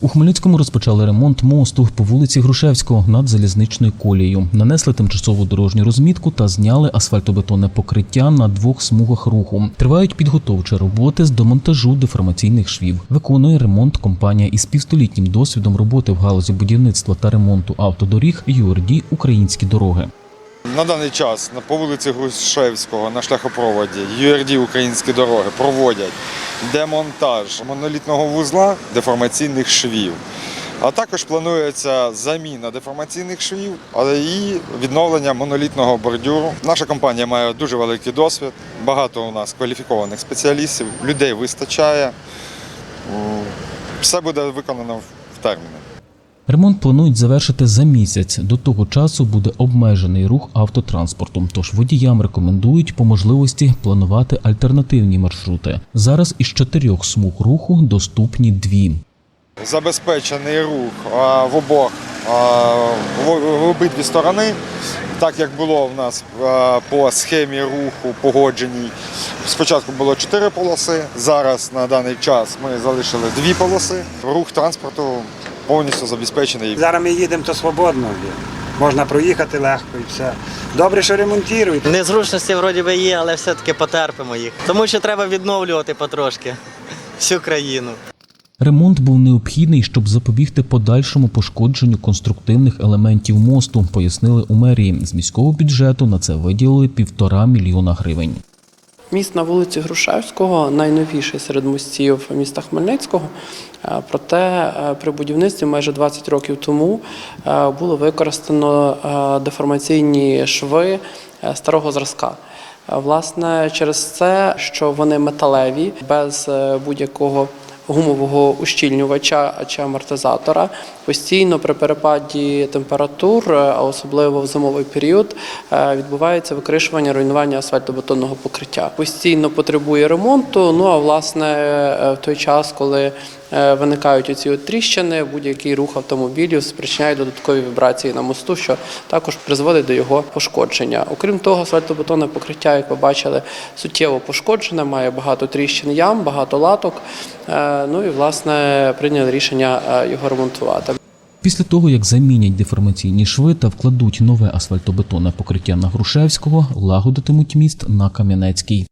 У Хмельницькому розпочали ремонт мосту по вулиці Грушевського над залізничною колією. Нанесли тимчасову дорожню розмітку та зняли асфальтобетонне покриття на двох смугах руху. Тривають підготовчі роботи з демонтажу деформаційних швів. Виконує ремонт компанія із півстолітнім досвідом роботи в галузі будівництва та ремонту автодоріг ЮРД Українські дороги. На даний час по вулиці Грушевського на шляхопроводі ЮРД Українські дороги проводять демонтаж монолітного вузла деформаційних швів. А також планується заміна деформаційних швів, і відновлення монолітного бордюру. Наша компанія має дуже великий досвід, багато у нас кваліфікованих спеціалістів, людей вистачає. Все буде виконано в терміни. Ремонт планують завершити за місяць. До того часу буде обмежений рух автотранспорту. Тож водіям рекомендують по можливості планувати альтернативні маршрути. Зараз із чотирьох смуг руху доступні дві. забезпечений рух в обох в обидві сторони, так як було в нас по схемі руху погодженій. Спочатку було чотири полоси, зараз на даний час ми залишили дві полоси. Рух транспорту повністю забезпечений. Зараз ми їдемо, то свободно. Можна проїхати легко і все. Добре, що ремонтують. Незручності вроді би є, але все-таки потерпимо їх. Тому що треба відновлювати потрошки всю країну. Ремонт був необхідний, щоб запобігти подальшому пошкодженню конструктивних елементів мосту, пояснили у мерії. З міського бюджету на це виділили півтора мільйона гривень. Міст на вулиці Грушевського найновіший серед мостів міста Хмельницького. Е, Проте е, при будівництві майже 20 років тому е, було використано деформаційні шви старого зразка. Власне, через це, що вони металеві, без будь-якого гумового ущільнювача чи амортизатора, постійно при перепаді температур, е, а особливо в зимовий період, е, відбувається викришування руйнування асфальтобетонного покриття. Постійно потребує ремонту. Ну а власне е, в той час, коли виникають оці от тріщини, будь-який рух автомобілів спричиняє додаткові вібрації на мосту, що також призводить до його пошкодження. Окрім того, асфальтобетонне покриття, як ви бачили, суттєво пошкоджене, має багато тріщин ям, багато латок. Е, Ну і власне прийняли рішення е, його ремонтувати. Після того, як замінять деформаційні шви та вкладуть нове асфальтобетонне покриття на Грушевського, лагодитимуть міст на Кам'янецький.